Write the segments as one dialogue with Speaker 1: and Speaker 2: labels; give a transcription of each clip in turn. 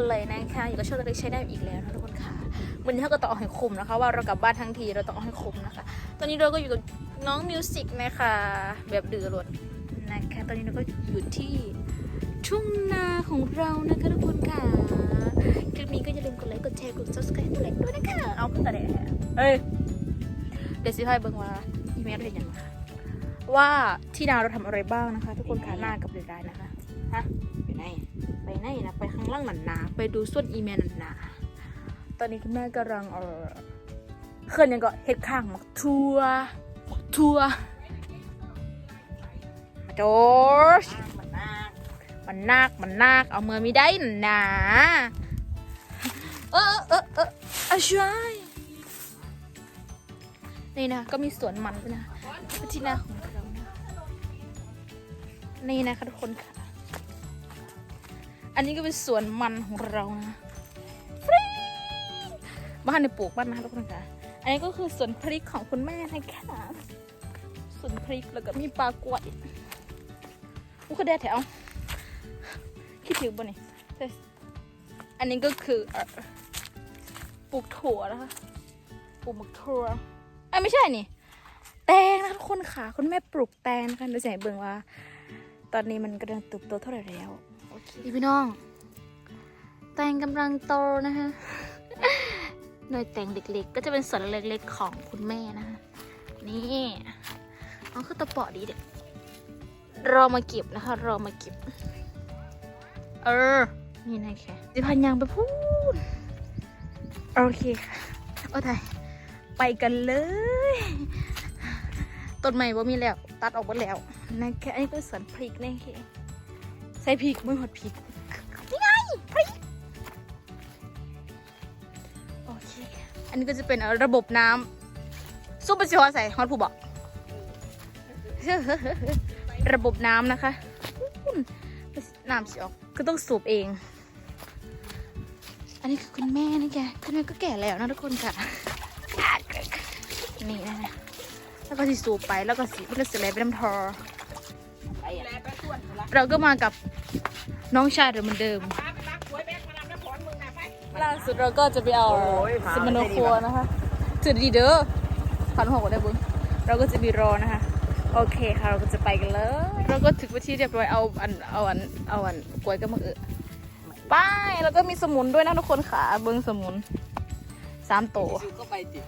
Speaker 1: ช่วงเล็กใช้ได้อีกแล้วนะทุกคนค่ะวันนี้เราก็ต้องเอาให้คุ้มนะคะ ว่าเรากลับบ้านทั้งทีเราต้องเอาให้คุ้มนะคะ ตอนนี้เราก็อยู่กับน้องมิวสิกนะคะแบบดื้อรนนะคะตอนนี้เราก็อยู่ที่ทุ่งนาของเรานะคะทุกคนค่ะคลิปนี้ก็อย่าลืมกดไลค์กดแชร์กด subscribe ให้ตัวเล็กด้วยนะคะเอาขึ้นแต่แดดเอ้ยเดี๋ยวสิให้เบิ่งว่าอีเมลเราเห็นยังไงว่าที่นาเราทำอะไรบ้างนะคะ ทุกคนค่ะหน้ากับเดือดได้นะคะฮะ
Speaker 2: ไปไหน
Speaker 1: นะไปข้างล่างหนันนาไปดูส้นอีเมลหนันนาตอนนี้คุณแม่กำลังเออเคลื่อนยังก็เฮ็ดข้างหมักทัวหมักทัวมาโดช
Speaker 2: มันมาก
Speaker 1: มันนากมันนาเอามือไม่ได้หนันนาเออเออเอออช่วยนี่นะก็มีสวนมันนะที่หน้าของเรานะนี่นะคะทุกคนค่ะ อันนี้ก็เป็นสวนมันของเรานะฟรีบ้านในปลูกบ้านนะทุกคนค่ะอันนี้ก็คือสวนพริกของคุณแม่นะคะสวนพริกแล้วก็มีปลากรวยอู้ก็ได้แถวคิดถึงบ่นี่อันนี้ก็คืออปลูกถั่วนะคะปลูกมะถั่วอ้ยไม่ใช่นี่ แตงนะทุกคนค่ะ คุณแม่ปลูกแตงนะคะเดี๋ยวจะให้เบิ่งว่า ตอนนี้มันกำลังเติบโตเท่าไหร่แล้ว โอเคพี่น้อง แตงกำลังโตนะคะหน่วยแตงเล็กๆ ก็จะเป็นส่วนเล็กๆของคุณแม่นะคะนี่เอาคือตะเปาะดีเด็ดรอมาเก็บนะคะ รอมาเก็บ เออ นี่นะแค่ดิพันยังไปพูดโอเคค่ะโอ้ตายไปกันเลยต้นใหม่บ่มีแล้ว ตัดออกหมดแล้วนะคะอันนี้ก็สวนพริกนี่ค่ะ ใส่พริกมือหดพริกนี่ไงพริกโอเค อันนี้ก็จะเป็นระบบน้ำซุปเปอร์ซีฮอใส่ฮอตผู้บอกระบบน้ำนะคะน้ำสิออกก็ต้องสูบเอง อันนี้คือคุณแม่นะแกคุณแม่ก็แก่แล้วนะทุกคนค่ะ นี่นะ แล้วก็สิสูบไปแล้วก็สิมันก็สิไหลไปน้ำทอ เราก็มากับน้องชายเราเหมือนเดิม
Speaker 2: ป้าไปรักหวยแบกมาลำน้ำผลมึงนะไป
Speaker 1: ล่าสุดเราก็จะไปเอา
Speaker 2: โอ้ยพา
Speaker 1: ซิมโนครัวนะคะถือดีๆเด้อพันหกได้บุญเราก็จะมีรอนะคะ โอเคค่ะเราก็จะไปกันเลย เราก็ถึงวันที่เรียบร้อยเอาอันเอาอันเอาอันกล้วยก็มาเออไปแล้วก็มีสมุนด้วยนะทุกคนค่ะ เบิ้งสมุนสามโตว
Speaker 2: ซื้อก็ไปติ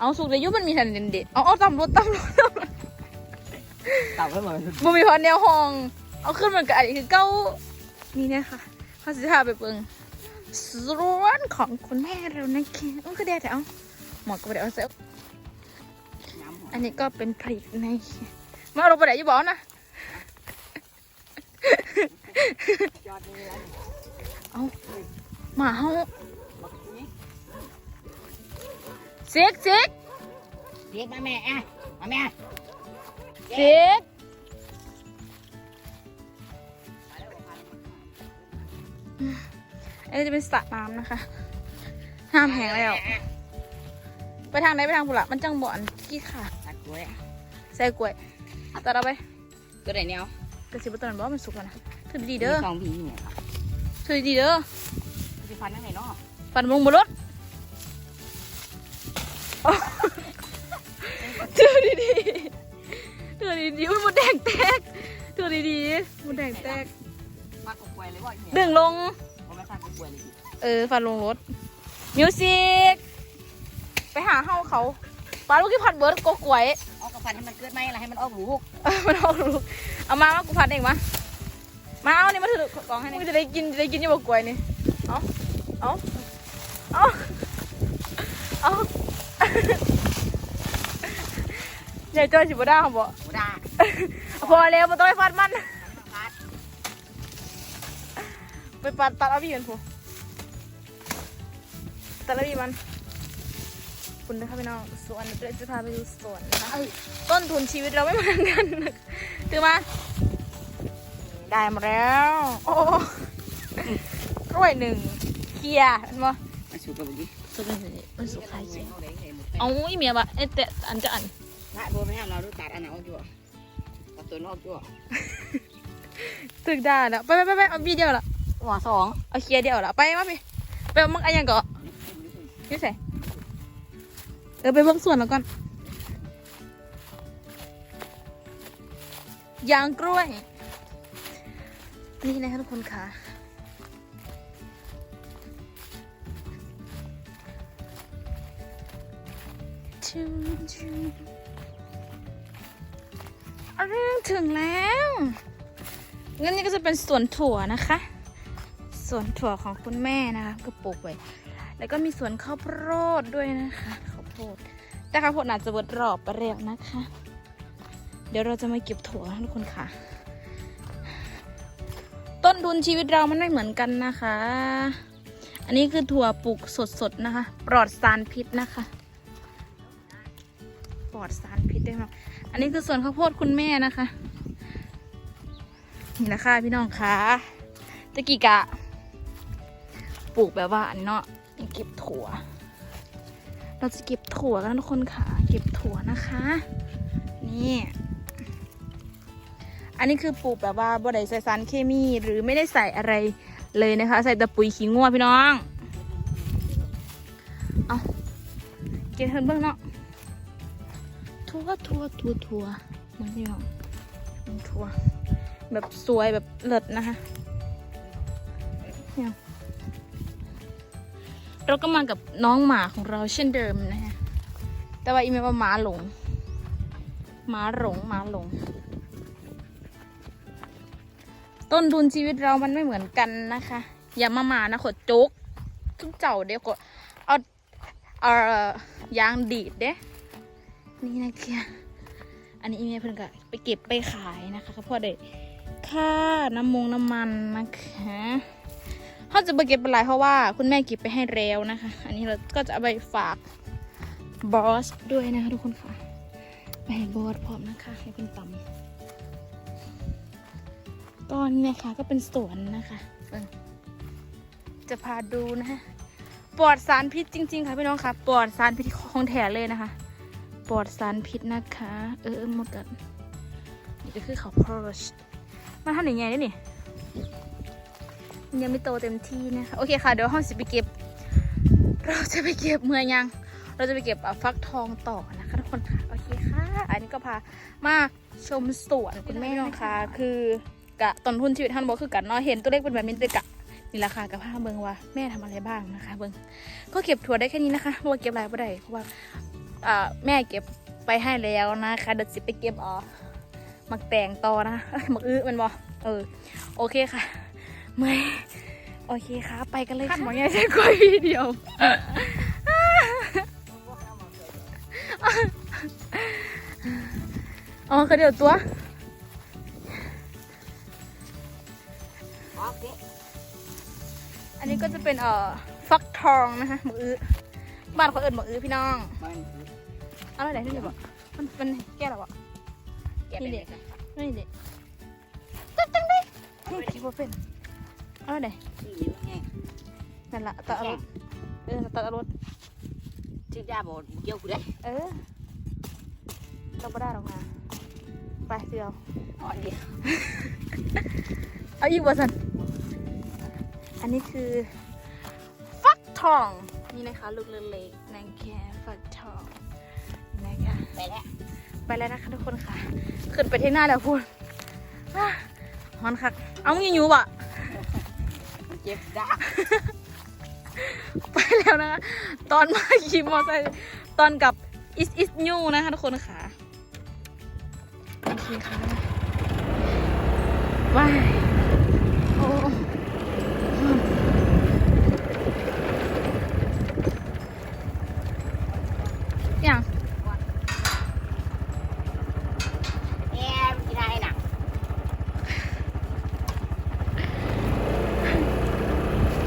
Speaker 1: เอาสุกเดียวยุมันมีทันเด่นเด็ดเอาเอาตำรวจตำรวจตำรวจ
Speaker 2: ต่ำขึ้นมา
Speaker 1: บ่มีพอแนวห้อง เอาขึ้นมันกับอันนี้คือเก้านี่เนี่ยค่ะเขาสิพาไปเบิ่งสวนของคุณแม่เรานะคะอุ้งก็ได้แต่เอาหมอก็บ่ได้เอาเซล
Speaker 2: น้ำหอม
Speaker 1: อันนี้ก็เป็นผลิตในมาเราไปไหนอยู่บอกนะ
Speaker 2: ยอดนี่นะ
Speaker 1: เอาหมาเฮา
Speaker 2: บักนี้
Speaker 1: เซ็กเซ็ก
Speaker 2: เรียกมาแม่อะมาแม่
Speaker 1: เซ็ก อันนี้จะเป็นสระน้ำนะคะน้ำแห้งแล้ว ไปทางไหนไปทางผุละมันจังบ่อนกี้ค่ะ
Speaker 2: ตัดกล้วย
Speaker 1: ใส่กล้วยตัดเอาไป
Speaker 2: ตัวไหนเนี่ย
Speaker 1: กระสิบตันบอกว่ามันสุกแล้วนะถือดีๆเด้อ
Speaker 2: สองผีเนี่ย
Speaker 1: ถือดีๆเด้อ
Speaker 2: จะฟันยังไงเนาะ
Speaker 1: ปั่นลงบนรถถือดีๆถือดีๆอุ้ยมันแดงแตกถือดีๆมันแดงแตก
Speaker 2: มากกล้วยเลยว่า
Speaker 1: ดึงลง
Speaker 2: เลย
Speaker 1: เออฟันลงรถมิวสิกไปหาเฮาเขาปลาลูกที่พันเบิร์ดกกล้วย
Speaker 2: เอากระฟันให้มันเกิดไหมอะไรให้มันออกลูก
Speaker 1: เออมันออกลูกเอามามากูพันเองมามาเอานี่มาถือกล่องให้นี่มึงจะได้กินจะได้กินอยี่บกกล้วยนี่เอาเอาเอาเอาใหญ่จ้อยสิบด้าเขาบอก
Speaker 2: กูด่า
Speaker 1: พอแล้วมันต้องไปฟันมัน ไปปัดตัดเอาพี่กันผูตัดเอาพี่มันคุณนะคะพี่น้องสวนเดี๋ยวจะพาไปดูสวนนะคะต้นทุนชีวิตเราไม่เหมือนกันนะคะถือมาได้มาแล้ว โอ้กล้วยหนึ่งเคลียร์เห็นปะ
Speaker 2: มาชูกับบุกี้
Speaker 1: สุกเลยมันสุกใครเชีย
Speaker 2: เอาเลยหมด
Speaker 1: เอาอีเมียบะเอ๊ะแต่อันจะอัน
Speaker 2: ละโบไม่ให้เราดูตัดอันไหนออกจ้ะตัดตัวนอกจ้ะ
Speaker 1: ถึกได้แล้วไปไปไปไปเอาบีเดียวละ
Speaker 2: หัวสอง
Speaker 1: เอาเคลียร์เดียวละไปมาพี่ไปเอามักอะไรยังก่อนี่ใส่เออไปเบิ่งส่วนแล้วก่อนยางกล้วย นี่นะคะทุกคนค่ะชูชูอะถึงแล้วงั้นนี่ก็จะเป็นสวนถั่วนะคะ สวนถั่วของคุณแม่นะคะก็ปลูกไว้ แล้วก็มีสวนข้าวโพดด้วยนะคะข้าวโพด แต่ข้าวโพดอาจจะเบิดรอบไปเรียกนะคะ เดี๋ยวเราจะมาเก็บถั่วทุกคนค่ะ ต้นทุนชีวิตเรามันไม่เหมือนกันนะคะ อันนี้คือถั่วปลูกสดๆนะคะ ปลอดสารพิษนะคะ ปลอดสารพิษด้วยเนาะอันนี้คือสวนข้าวโพดคุณแม่นะคะ นี่แหละค่ะพี่น้องคะตะกี้กะ ปลูกแบบว่าอันเนาะเก็บถั่ว เราจะเก็บถั่วกันนะทุกคนค่ะ เก็บถั่วนะคะ นี่ อันนี้คือปลูกแบบว่าบ่ได้ใส่สารเคมีหรือไม่ได้ใส่อะไรเลยนะคะ ใส่แต่ปุ๋ยขี้งัวพี่น้อง เอาเก็บเพิ่นเบิ่งเนาะทัวทัวทัวทัวมันพี่น้องมันทัวแบบสวยแบบเลิศนะคะเนี่ย เราก็มากับน้องหมาของเราเช่นเดิมนะคะแต่ว่าอีเมลว่าหมาหลง หมาหลงหมาหลง ต้นทุนชีวิตเรามันไม่เหมือนกันนะคะ อย่ามาหมานะขดจุกทุกเจ้าเดี๋ยวกดเอาเอายางดีดเด้นี่นะเคียอันนี้อีเมลเพิ่นก็ไปเก็บไปขายนะคะก็พอได้ค่าน้ำมงน้ำมันนะคะ เขาจะไปเก็บเป็นไรเพราะว่าคุณแม่เก็บไปให้แล้วนะคะ อันนี้เราก็จะเอาไปฝากบอสด้วยนะคะทุกคนค่ะไปให้บอสพร้อมนะคะให้คุณตำตอนนี้นะคะก็เป็นสวนนะคะจะพาดูนะคะปลอดสารพิษจริง ๆ ค่ะพี่น้องค่ะปลอดสารพิษของแท้เลยนะคะปลอดสารพิษนะคะ เออหมดกันนี่ก็คือเขาวโพดมันทำยังไงนี่มัน ยังไม่โตเต็มที่นะคะโอเคค่ะเดี๋ยวห้องสิไปเก็บ เราจะไปเก็บเมื่อยัง เราจะไปเก็บอะฟักทองต่อนะคะทุกคนค่ะโอเคค่ะ อันนี้ก็พามาชมสวนคุณแม่นะคะ คือกะต้นทุนชีวิตท่านบอกคือกันเนาะเห็นตัวเลขเป็นแบบนี้เลยกะนี่ราคากับผ้าเบิงว่าแม่ทำอะไรบ้างนะคะ เบิงก็เก็บถั่วได้แค่นี้นะคะเพราะว่าเก็บหลายไม่ได้เพราะว่าอ่าแม่เก็บไปให้แล้วนะคะเดี๋ยวสิไปเก็บอ๋อมักแต่งต่อนะมักอื้อมันบอเออโอเคค่ะ เมื่อยโอเคค่ะ ไปกันเลยค่ะหมอยังใช้กล้วยวีเดียวอ๋อคือเดี๋ยวตัว
Speaker 2: โอเค
Speaker 1: อันนี้ก็จะเป็นเอ่อฟักทองนะคะหมกอื้อบ้านเขาเอิญหมกอื้อพี่น้อง
Speaker 2: มัน
Speaker 1: เอาอะไรที่นี่บอกมันมันแก้หรอบอก
Speaker 2: เก็บไปเลยค่ะ
Speaker 1: นี่เด็กจังจังได้นี่คิดว่าเป็น เอาอะไร
Speaker 2: นี่อยู่ไง
Speaker 1: นั่นละตัดเอารถเออตัดเอารถ
Speaker 2: ชื่อยาบอกเกี่ยวกูได้
Speaker 1: เออเราไม่ได้หรอกนะไปเดียว
Speaker 2: อ่อนเดียว
Speaker 1: เอาอีกบ่สันอันนี้คือฟักทองนี่นะคะลูกเล็กๆนางแค่ฟักทองนี่นะคะ
Speaker 2: ไปแล้ว
Speaker 1: ไปแล้วนะคะทุกคนค่ะ ขึ้นไปที่หน้าแล้วพูดอะฮอนคักเอามึงยังอยู่ปะ
Speaker 2: เจ็บดา
Speaker 1: ไปแล้วนะคะ ตอนมาขี่มอเตอร์ไซค์ตอนกับอิสอิสนิวนะคะทุกคนค่ะโอเคค่ะว้ายโอ้อย่าง
Speaker 2: แอมกินได้หนัก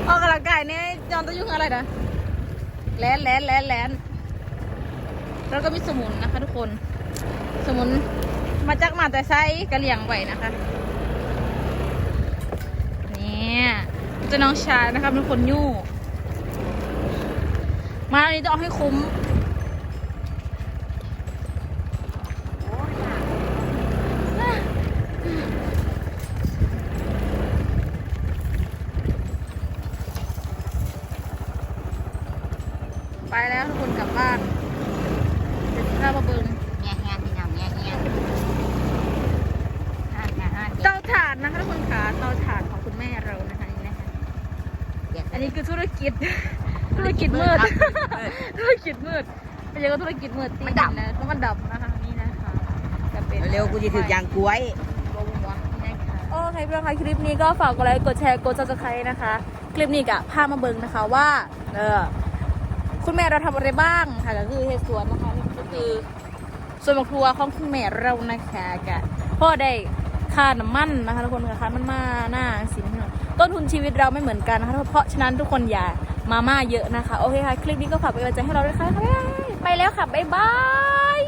Speaker 1: ออกกำลังกายเนี่ยย อนต้องยุ่งอะไรนะแลนแลนแลนแลนแล้วก็มีสมุนนะคะ ทุกคน สมุนมาจากมาแต่ไซกระเลียงไว้นะคะเนี่ยจะน้องชายนะคะเป็นคนยู่ มาอันนี้ต้องเอาให้คุ้ม คือธุรกิ จธุรกิจมืด ธุรกิจมืดเป็นยังไงธุรกิจมืดตีนะเพราะมันดับนะคะนี่นะคะจะเป็น
Speaker 2: เร็วๆกูจะถือยางกล้วย
Speaker 1: โอเคเพื่อนคะคลิปนี้ก็ฝากกดไลค์กดแชร์กด subscribe นะคะ คลิปนี้กะพามาเบิ่งนะคะว่าเออคุณแม่เราทำอะไรบ้างค่ะก็คือเฮดสวนนะคะนี่ก็คือส่วนครัวของคุณแม่เรานะคะกะพ่อได้ ค่าน้ำมันนะคะทุกคนค่ะค่ามันมาหน้าสินต้นทุนชีวิตเราไม่เหมือนกันนะคะเพราะฉะนั้นทุกคนอย่ามาม่าเยอะนะคะ โอเคค่ะ คลิปนี้ก็ฝากเป็นกำลังใจให้เราด้วยค่ะไปแล้วค่ะ บ๊ายบาย